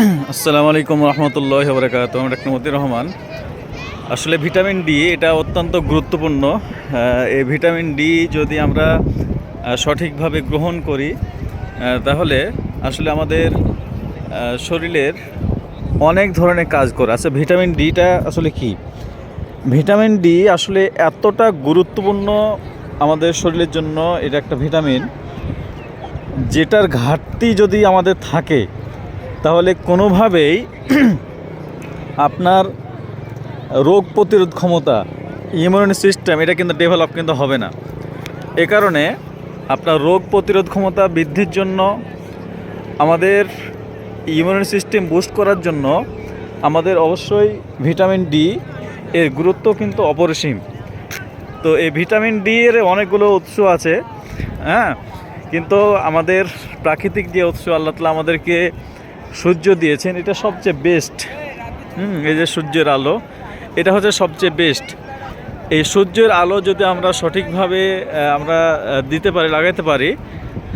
আসসালামু আলাইকুম রহমতুল্লাহ বরকাত আমি ডাক্তার রহমান। আসলে ভিটামিন ডি, এটা অত্যন্ত গুরুত্বপূর্ণ। এই ভিটামিন ডি যদি আমরা সঠিকভাবে গ্রহণ করি তাহলে আসলে আমাদের শরীরের অনেক ধরনের কাজ করে। আচ্ছা ভিটামিন ডিটা আসলে কি? ভিটামিন ডি আসলে এতটা গুরুত্বপূর্ণ আমাদের শরীরের জন্য, এটা একটা ভিটামিন, যেটার ঘাটতি যদি আমাদের থাকে তাহলে কোনোভাবেই আপনার রোগ প্রতিরোধ ক্ষমতা ইমিউনি সিস্টেম এটা কিন্তু ডেভেলপ কিন্তু হবে না। এ কারণে আপনার রোগ প্রতিরোধ ক্ষমতা বৃদ্ধির জন্য আমাদের ইমিউনি সিস্টেম বুস্ট করার জন্য আমাদের অবশ্যই ভিটামিন ডি এর গুরুত্ব কিন্তু অপরিসীম। তো এই ভিটামিন ডি এর অনেকগুলো উৎস আছে হ্যাঁ? কিন্তু আমাদের প্রাকৃতিক যে উৎস, আল্লাহ তালা আমাদেরকে সূর্য দিয়েছেন, এটা সবচেয়ে বেস্ট হুম, এই যে সূর্যের আলো, এটা হচ্ছে সবচেয়ে বেস্ট এই সূর্যের আলো যদি আমরা সঠিকভাবে আমরা দিতে পারি, লাগাইতে পারি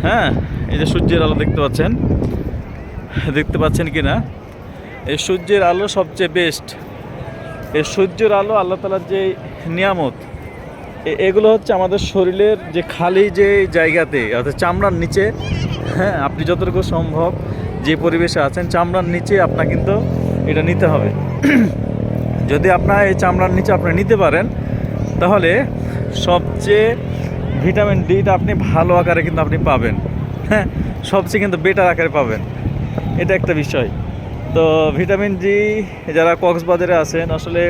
হ্যাঁ এই যে সূর্যের আলো দেখতে পাচ্ছেন দেখতে পাচ্ছেন কি না এই সূর্যের আলো সবচেয়ে বেস্ট এই সূর্যের আলো আল্লাহ তালার যে নিয়ামত এগুলো হচ্ছে আমাদের শরীরের যে খালি যে জায়গাতে, অর্থাৎ চামড়ার নিচে হ্যাঁ আপনি যতটুকু সম্ভব যে পরিবেশে আছেন, চামড়ার নিচে আপনার কিন্তু এটা নিতে হবে। যদি আপনার এই চামড়ার নিচে আপনি নিতে পারেন, তাহলে সবচেয়ে ভিটামিন ডিটা আপনি ভালো আকারে কিন্তু আপনি পাবেন। হ্যাঁ সবচেয়ে কিন্তু বেটার আকারে পাবেন। এটা একটা বিষয়। তো ভিটামিন ডি, যারা কক্সবাজারে আছেন, আসলে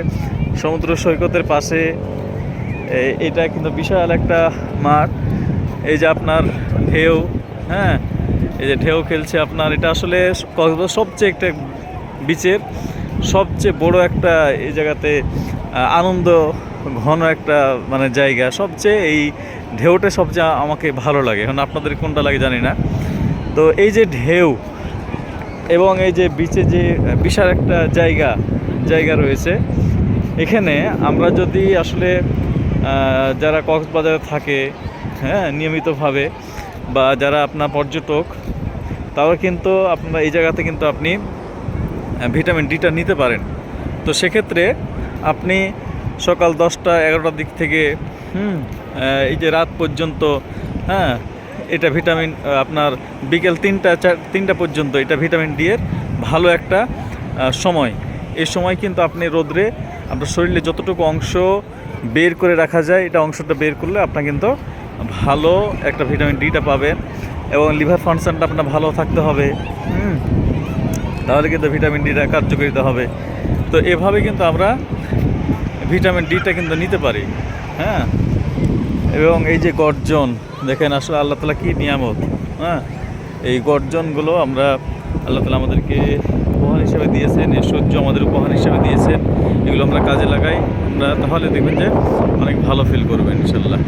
সমুদ্র সৈকতের পাশে এটা কিন্তু বিশাল একটা মাঠ। এই যে আপনার ঢেউ হ্যাঁ এই যে ঢেউ খেলছে আপনার, এটা আসলে কক্সবাজার সবচেয়ে একটা বিচের সবচেয়ে বড় একটা এই জায়গাতে আনন্দ, ঘন একটা মানে জায়গা। সবচেয়ে এই ঢেউটা সবচেয়ে আমাকে ভালো লাগে। এখন আপনাদের কোনটা লাগে জানি না। তো এই যে ঢেউ এবং এই যে বিচে যে বিশাল একটা জায়গা জায়গা রয়েছে, এখানে আমরা যদি আসলে যারা কক্সবাজারে থাকে হ্যাঁ নিয়মিতভাবে বা যারা আপনার পর্যটক, তারা কিন্তু আপনার এই জায়গাতে কিন্তু আপনি ভিটামিন ডিটা নিতে পারেন। তো সেক্ষেত্রে আপনি সকাল দশটা, এগারোটার দিক থেকে, হুম এই যে রাত পর্যন্ত হ্যাঁ এটা ভিটামিন আপনার বিকেল তিনটা, চার, তিনটা পর্যন্ত এটা ভিটামিন ডি এর ভালো একটা সময়। এই সময় কিন্তু আপনি রোদ্রে আপনার শরীরে যতটুকু অংশ বের করে রাখা যায়, এটা অংশটা বের করলে আপনার কিন্তু ভালো একটা ভিটামিন ডিটা পাবেন এবং লিভার ফাংশনটা আপনার ভালো থাকতে হবে। হুম। তাহলে কিন্তু ভিটামিন ডিটা কার্যকারিতা হবে। তো এভাবে কিন্তু আমরা ভিটামিন ডিটা কিন্তু নিতে পারি। হ্যাঁ? এবং এই যে গর্জন, দেখেন আসলে আল্লাহ তালা কী নিয়ামত হ্যাঁ? এই গর্জনগুলো আমরা আল্লাহ তালা আমাদেরকে উপহার হিসেবে দিয়েছেন, এই সূর্য আমাদের উপহার হিসেবে দিয়েছেন। এগুলো আমরা কাজে লাগাই। আমরা তাহলে দেখবেন যে অনেক ভালো ফিল করবেন ইনশাল্লাহ